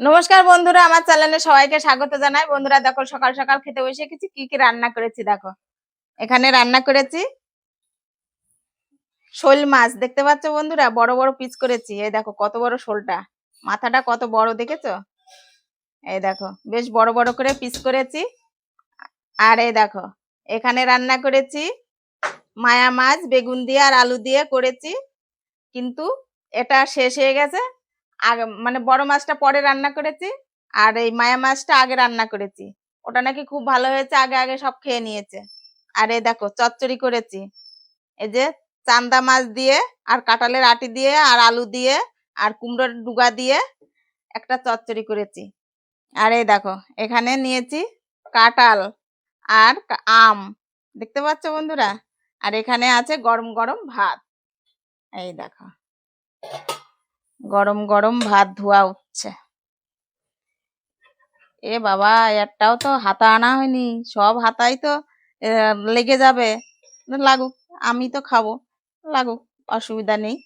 নমস্কার বন্ধুরা, আমার চ্যানেলে সবাইকে স্বাগত জানাই। বন্ধুরা, দেখো সকাল সকাল খেতে বসে গেছি। কি কি রান্না করেছি দেখো। এখানে রান্না করেছি শোল মাছ, দেখতে পাচ্ছ বন্ধুরা? বড় বড় পিস করেছি। এই দেখো কত বড় শোলটা। মাথাটা কত বড় দেখেছ? এই দেখো, বেশ বড় বড় করে পিস করেছি। আর এই দেখো, এখানে রান্না করেছি মায়া মাছ, বেগুন দিয়ে আর আলু দিয়ে করেছি। কিন্তু এটা শেষ হয়ে গেছে। আগে মানে বড় মাছটা পরে রান্না করেছি আর এই মায়া মাছটা আগে রান্না করেছি। ওটা নাকি খুব ভালো হয়েছে, আগে আগে সব খেয়ে নিয়েছে। আর এই দেখো, চচ্চড়ি করেছি। এই যে চান্দা মাছ দিয়ে আর কাঁঠালের আটি দিয়ে আর আলু দিয়ে আর কুমড়োর ডুগা দিয়ে একটা চচ্চড়ি করেছি। আর এই দেখো, এখানে নিয়েছি কাঁঠাল আর আম। দেখতে পাচ্ছ বন্ধুরা? আর এখানে আছে গরম গরম ভাত। এই দেখো। গরম গরম ভাত ধোয়া উঠছে এ বাবা, একটাও তো হাতা আনা হয়নি। সব হাতাই তো লেগে যাবে। লাগুক, আমি তো খাব। লাগুক, অসুবিধা নেই।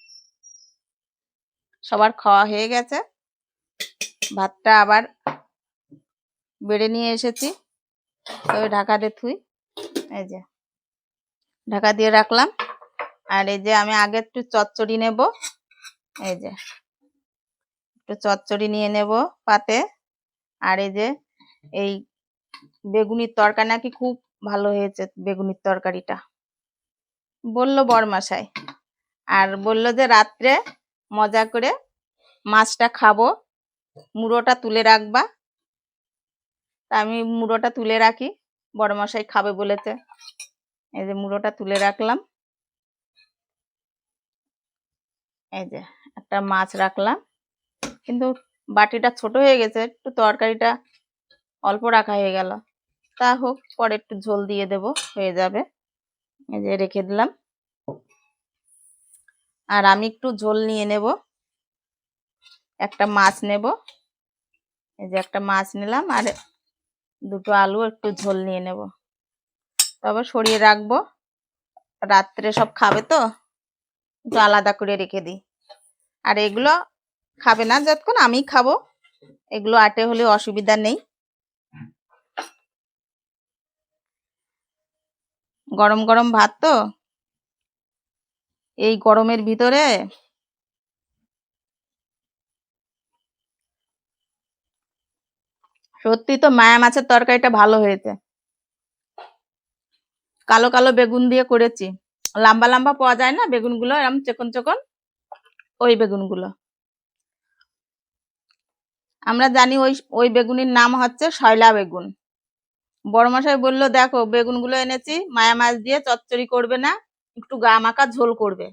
সবার খাওয়া হয়ে গেছে। ভাতটা আবার বেড়ে নিয়ে এসেছি। তো ওই ঢাকা দিয়ে থুই। এই যে, ঢাকা দিয়ে রাখলাম। আর এই যে আমি আগে একটু চচ্চড়ি নেব। এই যে, একটু চচ্চড়ি নিয়ে নেব পাতে। আর এই যে, এই বেগুনির তরকারি নাকি খুব ভালো হয়েছে বেগুনির তরকারিটা। বলল বরমাসাই আর বলল যে, রাত্রে মজা করে মাছটা খাব। মুড়োটা তুলে রাখবা। তা আমি মুড়োটা তুলে রাখি বড়মশাই খাবে বলেছে। এই যে, মুড়োটা তুলে রাখলাম। এই যে একটা মাছ রাখলাম। কিন্তু বাটিটা ছোট হয়ে গেছে, একটু তরকারিটা অল্প রাখা হয়ে গেল। তা হোক, পরে একটু ঝোল দিয়ে দেব, হয়ে যাবে। এই যে রেখে দিলাম। আর আমি একটু ঝোল নিয়ে নেব। একটা মাছ নেব। এই যে একটা মাছ নিলাম, আর দুটো আলু একটু ঝোল নিয়ে নেব। তবে সরিয়ে রাখব। রাত্রে সব খাবে তো? একটু আলাদা করে রেখে দিই। আর এগুলো খাবে না, যতক্ষণ আমি খাব। এগুলো আটে হলে অসুবিধা নেই। গরম গরম ভাত তো। এই গরমের ভিতরে সত্যি তো মায়া মাছের তরকারিটা ভালো হয়েছে। কালো কালো বেগুন দিয়ে করেছি। লম্বা লম্বা পাওয়া যায় না বেগুনগুলো এরকম চেকন চেকন। ওই বেগুনগুলো। আমরা জানি ওই ওই বেগুনির নাম হচ্ছে শয়লা বেগুন। বড়মশাই বলল, দেখো, বেগুনগুলো এনেছি, মায়া মাছ দিয়ে চচ্চড়ি করবে না, একটু গা মাখা ঝোল করবে।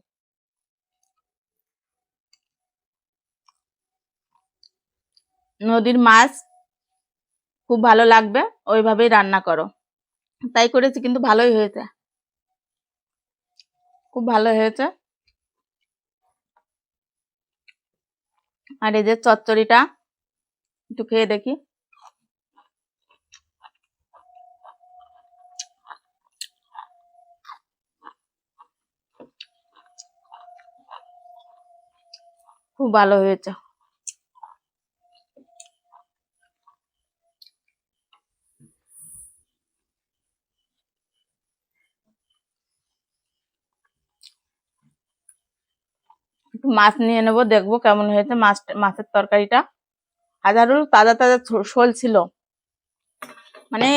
নদীর মাছ খুব ভালো লাগবে, ওইভাবেই রান্না করো। তাই করেছি, কিন্তু ভালোই হয়েছে। খুব ভালো হয়েছে। আর এই যে চচ্চড়িটা একটু খেয়ে দেখি। খুব ভালো হয়েছে। মাছ নিয়ে নেব, দেখব কেমন হয়েছে মাছ, মাছের তরকারিটা। হাজারো তাজা তাজা শোল ছিল। মানে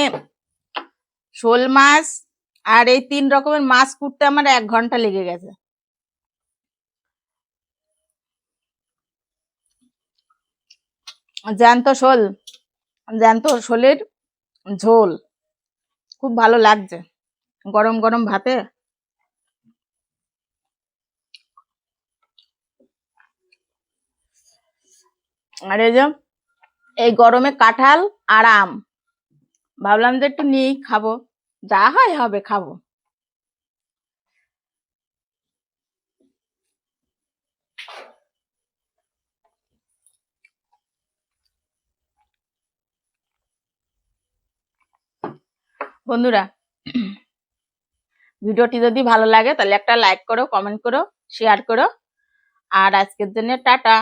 শোল মাছ আর এই তিন রকমের মাছ কুটতে আমার এক ঘণ্টা লেগে গেছে। জ্যান্ত শোল, জ্যান্ত শোলের ঝোল। খুব ভালো লাগছে। গরম গরম ভাতে। আর এই যে, এই গরমে কাঁঠাল আর আম। ভাবলাম যে একটু নিয়েই খাব। যা হয় হবে, খাব। বন্ধুরা, ভিডিওটি যদি ভালো লাগে, তাহলে একটা লাইক করো, কমেন্ট করো, শেয়ার করো। আর আজকের জন্য টাটা।